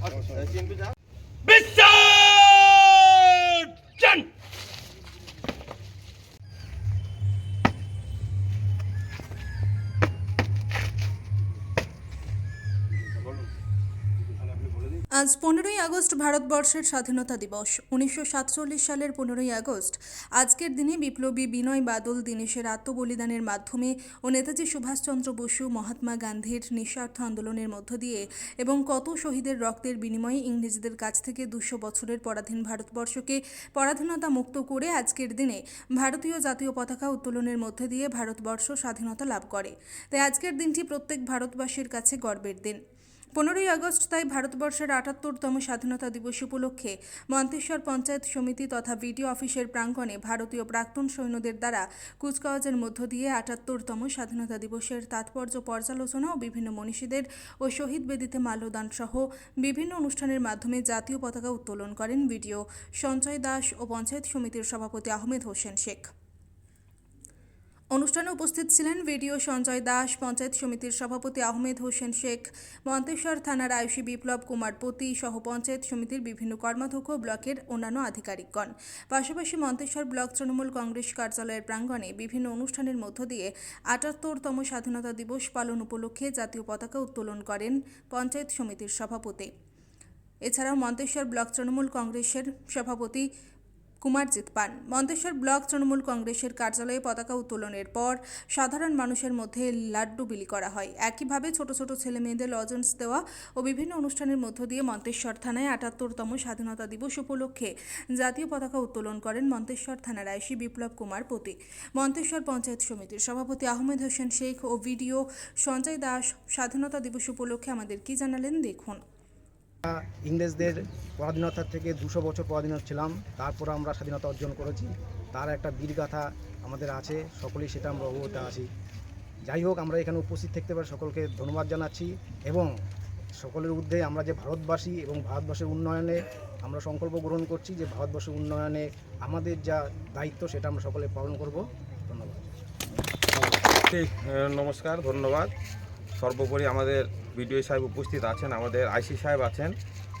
Also, das sind wir da. আজ পনেরোই August ভারতবর্ষের স্বাধীনতা দিবস। উনিশশো সাতচল্লিশ সালের পনেরোই আগস্ট আজকের দিনে বিপ্লবী বিনয় বাদল দীনেশের আত্মবলিদানের মাধ্যমে ও নেতাজি সুভাষচন্দ্র বসু, মহাত্মা গান্ধীর নিঃস্বার্থ আন্দোলনের মধ্য দিয়ে এবং কত শহীদের রক্তের বিনিময়ে ইংরেজদের কাছ থেকে দুশো বছরের পরাধীন ভারতবর্ষকে পরাধীনতা মুক্ত করে আজকের দিনে ভারতীয় জাতীয় পতাকা উত্তোলনের মধ্যে দিয়ে ভারতবর্ষ স্বাধীনতা লাভ করে। তাই আজকের দিনটি প্রত্যেক ভারতবাসীর কাছে গর্বের দিন। পনেরোই আগস্ট তাই ভারতবর্ষের আটাত্তরতম স্বাধীনতা দিবস উপলক্ষে মন্তেশ্বর পঞ্চায়েত সমিতি তথা বিডিও অফিসের প্রাঙ্গণে ভারতীয় প্রাক্তন সৈন্যদের দ্বারা কুচকাওয়াজের মধ্য দিয়ে আটাত্তরতম স্বাধীনতা দিবসের তাৎপর্য পর্যালোচনা ও বিভিন্ন মনীষীদের ও শহীদ বেদিতে মাল্যদান সহ বিভিন্ন অনুষ্ঠানের মাধ্যমে জাতীয় পতাকা উত্তোলন করেন বিডিও সঞ্জয় দাস ও পঞ্চায়েত সমিতির সভাপতি আহমেদ হোসেন শেখ। অনুষ্ঠানে উপস্থিত ছিলেন ভিডিও সঞ্জয় দাস, পঞ্চায়েত সমিতির সভাপতি আহমেদ হোসেন শেখ, মন্তেশ্বর থানার আয়ুষী বিপ্লব কুমার পতি সহ পঞ্চায়েত সমিতির বিভিন্ন কর্মাধ্যক্ষ ব্লকের অন্যান্য আধিকারিকগণ। পাশাপাশি মন্তেশ্বর ব্লক তৃণমূল কংগ্রেস কার্যালয়ের প্রাঙ্গণে বিভিন্ন অনুষ্ঠানের মধ্য দিয়ে আটাত্তরতম স্বাধীনতা দিবস পালন উপলক্ষে জাতীয় পতাকা উত্তোলন করেন পঞ্চায়েত সমিতির সভাপতি। এছাড়াও মন্তেশ্বর ব্লক তৃণমূল কংগ্রেসের সভাপতি কুমারজিৎ পান মন্তেশ্বর ব্লক তৃণমূল কংগ্রেসের কার্যালয়ে পতাকা উত্তোলনের পর সাধারণ মানুষের মধ্যে লাড্ডু বিলি করা হয়। একইভাবে ছোট ছোট ছেলে মেয়েদের লজেন্স দেওয়া ও বিভিন্ন অনুষ্ঠানের মধ্য দিয়ে মন্তেশ্বর থানায় আটাত্তরতম স্বাধীনতা দিবস উপলক্ষে জাতীয় পতাকা উত্তোলন করেন মন্তেশ্বর থানার আইসি বিপ্লব কুমার পতি। মন্তেশ্বর পঞ্চায়েত সমিতির সভাপতি আহমেদ হোসেন শেখ ও ভিডিও সঞ্জয় দাস স্বাধীনতা দিবস উপলক্ষে আমাদের কি জানালেন দেখুন। ইংরেজদের পরাধীনতা থেকে দুশো বছর পরাধীন ছিলাম, তারপর আমরা স্বাধীনতা অর্জন করেছি। তার একটা বীরগাথা আমাদের আছে, সকলেই সেটা আমরা অবগত আছি। যাই হোক, আমরা এখানে উপস্থিত থাকতে পারি সকলকে ধন্যবাদ জানাচ্ছি এবং সকলের ঊর্ধ্বে আমরা যে ভারতবাসী এবং ভারতবর্ষের উন্নয়নে আমরা সংকল্প গ্রহণ করছি যে ভারতবর্ষের উন্নয়নে আমাদের যা দায়িত্ব সেটা আমরা সকলে পালন করব। ধন্যবাদ। নমস্কার, ধন্যবাদ। সর্বোপরি আমাদের বিডিও সাহেব উপস্থিত আছেন, আমাদের আইসি সাহেব আছেন,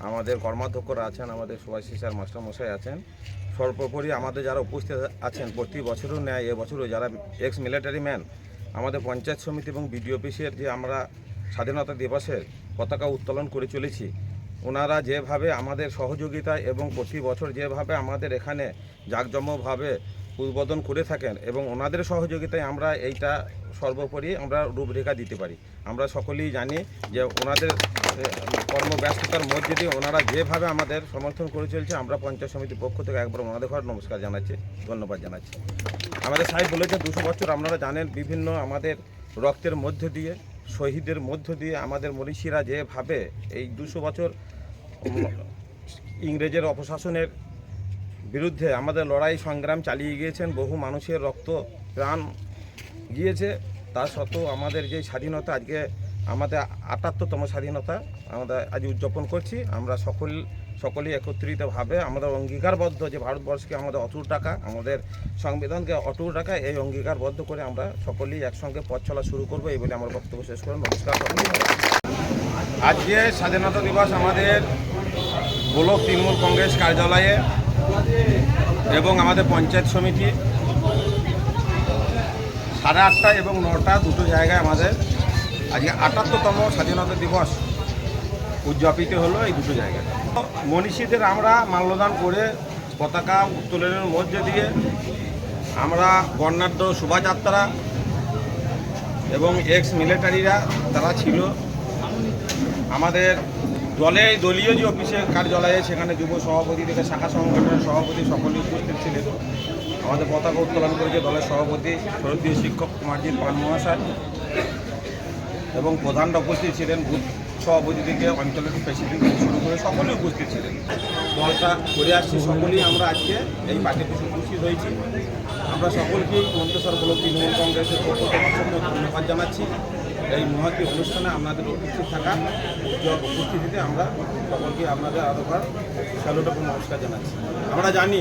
আমাদের কর্মাধ্যক্ষরা আছেন, আমাদের সুভাষী স্যার, মাস্টারমশাই আছেন। সর্বোপরি আমাদের যারা উপস্থিত আছেন, প্রতি বছরও নেয় এবছরও যারা এক্স মিলিটারি ম্যান আমাদের পঞ্চায়েত সমিতি এবং বিডিও অফিসের যে আমরা স্বাধীনতা দিবসের পতাকা উত্তোলন করে চলেছি, ওনারা যেভাবে আমাদের সহযোগিতা এবং প্রতি বছর যেভাবে আমাদের এখানে জাঁকজমকভাবে উদ্বোধন করে থাকেন এবং ওনাদের সহযোগিতায় আমরা এইটা সর্বোপরি আমরা রূপরেখা দিতে পারি। আমরা সকলেই জানি যে ওনাদের কর্মব্যস্ততার মধ্যে দিয়ে ওনারা যেভাবে আমাদের সমর্থন করে চলছে, আমরা পঞ্চায়েত সমিতির পক্ষ থেকে একবার ওনাদের ঘর নমস্কার জানাচ্ছি, ধন্যবাদ জানাচ্ছি। আমাদের সাহেব বলেছে দুশো বছর আপনারা জানেন বিভিন্ন আমাদের রক্তের মধ্য দিয়ে, শহীদের মধ্য দিয়ে আমাদের মনীষীরা যেভাবে এই দুশো বছর ইংরেজের অপশাসনের বিরুদ্ধে আমাদের লড়াই সংগ্রাম চালিয়ে গিয়েছেন, বহু মানুষের রক্ত প্রাণ গিয়েছে। তা সত্ত্বেও আমাদের যে স্বাধীনতা, আজকে আমাদের আটাত্তরতম স্বাধীনতা আমরা আজ উদযাপন করছি। আমরা সকল, সকলেই একত্রিতভাবে আমাদের অঙ্গীকারবদ্ধ যে ভারতবর্ষকে আমাদের অটুট টাকা আমাদের সংবিধানকে অটুট টাকা এই অঙ্গীকারবদ্ধ করে আমরা সকলেই একসঙ্গে পথ চলা শুরু করব এই বলে আমার বক্তব্য শেষ করলাম। নমস্কার আজকে স্বাধীনতা দিবস আমাদের গোলক তৃণমূল কংগ্রেস কার্যালয়ে এবং আমাদের পঞ্চায়েত সমিতি। সাড়ে আটটা এবং নটা দুটো জায়গায় আমাদের আজকে আটাত্তরতম স্বাধীনতা দিবস উদযাপিত হলো এই দুটো জায়গায়। মনীষীদের আমরা মাল্যদান করে পতাকা উত্তোলনের মধ্যে দিয়ে আমরা বর্ণাঢ্য শোভাযাত্রা এবং এক্স মিলিটারিরা তারা ছিল আমাদের দলে দলীয় যে অফিসে কার্যালয়ে সেখানে যুব সভাপতি থেকে শাখা সংগঠনের সভাপতি সকলেই উপস্থিত ছিলেন। আমাদের পতাকা উত্তোলন করেছে দলের সভাপতি শরদীয় শিক্ষক, কুমারজিৎ পান মহাশয় এবং প্রধানরা উপস্থিত ছিলেন। বুথ সভাপতি থেকে অঞ্চলের প্রেসিডেন্ট থেকে শুরু করে সকলেই উপস্থিত ছিলেন। দলটা করে আসছি, সকলেই আমরা আজকে এই পার্টিতে উপস্থিত হয়েছি। আমরা সকলকেই মন্তেশ্বর ব্লক তৃণমূল কংগ্রেসের পক্ষ থেকে ধন্যবাদ জানাচ্ছি। এই মহতী অনুষ্ঠানে আপনাদের উপস্থিত থাকা উপস্থিতিতে আমরা সকলকে আপনাদের আরোবার স্যালুটাপুর নমস্কার জানাচ্ছি। আমরা জানি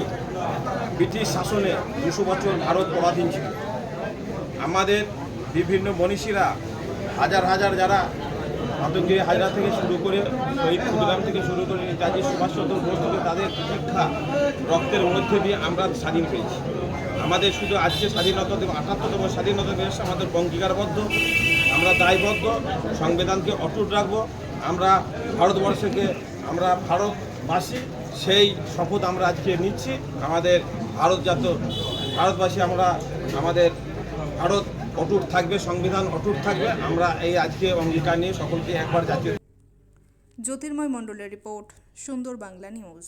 ব্রিটিশ শাসনে দুশো বছর ভারত পরাধীন ছিল। আমাদের বিভিন্ন মনীষীরা হাজার হাজার যারা মাতঙ্গিরি হাজরা থেকে শুরু করে শহীদ ক্ষুদিরাম থেকে শুরু করে নেতাজি সুভাষচন্দ্র বোস থেকে তাদের শিক্ষা রক্তের মধ্যে দিয়ে আমরা স্বাধীন পেয়েছি আমাদের শুধু আজকে স্বাধীনতা দেব আটাত্তরতম স্বাধীনতা দিবস আমাদের অঙ্গীকারবদ্ধ। আমরা দায়বদ্ধ, সংবিধানকে অটুট রাখব। আমরা ভারতবর্ষকে, আমরা ভারতবাসী, সেই শপথ আমরা আজকে নিচ্ছি। আমাদের ভারত জাত ভারতবাসী আমরা, আমাদের ভারত অটুট থাকবে, সংবিধান অটুট থাকবে। আমরা এই আজকে অঙ্গীকার নিয়ে সকলকে একবার জাতীয় জ্যোতির্ময় মণ্ডলের রিপোর্ট, সুন্দর বাংলা নিউজ।